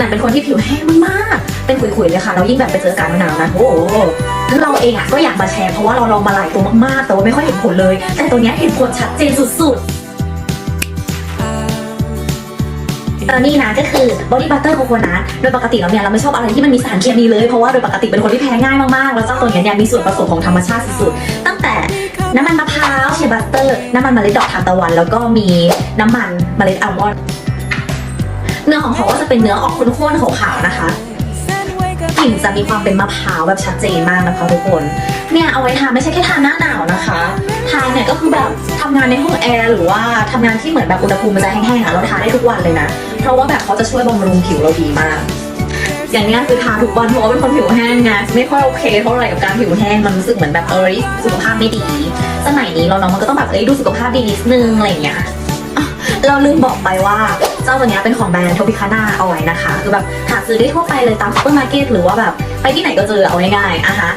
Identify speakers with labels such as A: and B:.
A: นันเป็นคนที่ผิวแห้งมากๆ เป็นขุยๆเลยค่ะแล้วยิ่งแบบไปเจออากาศหนาวนะโอ้โหเราเองอะก็อยากมาแชร์เพราะว่าเราลองมาหลายตัวมากๆ แต่ว่าไม่ค่อยเห็นผลเลย แต่ตัวเนี้ยเห็นผลชัดเจนสุดๆเออนี่นะก็คือบอดี้บัตเตอร์โคโคนัทโดยปกติแล้วเนี่ยเราไม่ชอบอะไรที่มันมีสารเคมีเลย เพราะว่าโดยปกติเป็นคนที่แพ้ง่ายมากๆ แล้วเจ้าตัวเนี้ยเนี่ยมีส่วนผสมของธรรมชาติสุดๆ ตั้งแต่น้ำมันมะพร้าวเชบัตเตอร์ น้ำมันเมล็ดดอกทานตะวัน แล้วก็มีน้ำมันเมล็ดอัลมอนด์ เนื้อของเขาก็จะเป็นเนื้อออกข้นๆขาวๆนะคะกลิ่นจะมีความเป็นมะพร้าวแบบชัดเจนมากนะคะทุกคน เนี่ยเอาไว้ทานไม่ใช่แค่ทานหน้าหนาวนะคะทานเนี่ยก็คือแบบทำงานในห้องแอร์หรือว่าทำงานที่เหมือนแบบอุณหภูมิมันจะแห้งๆอะเราทานได้ทุกวันเลยนะ เพราะว่าแบบเขาจะช่วยบำรุงผิวเราดีมาก อย่างนี้คือทาทุกวันเพราะว่าเป็นคนผิวแห้งไงไม่ค่อยโอเคเท่าไหร่กับการผิวแห้งมันรู้สึกเหมือนแบบเอ้ยสุขภาพไม่ดี สมัยนี้เราเนาะมันก็ต้องแบบเอ้ยดูสุขภาพดีนิดนึงอะไรอย่างเงี้ยเราลืมบอกไปว่า เจ้าตัวเนี้ยเป็นของแบรนด์โทปิคาน่าเอาไว้นะคะ คือแบบหาซื้อได้ทั่วไปเลยตามซูเปอร์มาร์เก็ตหรือว่าแบบไปที่ไหนก็เจอเอาง่ายๆอะฮะ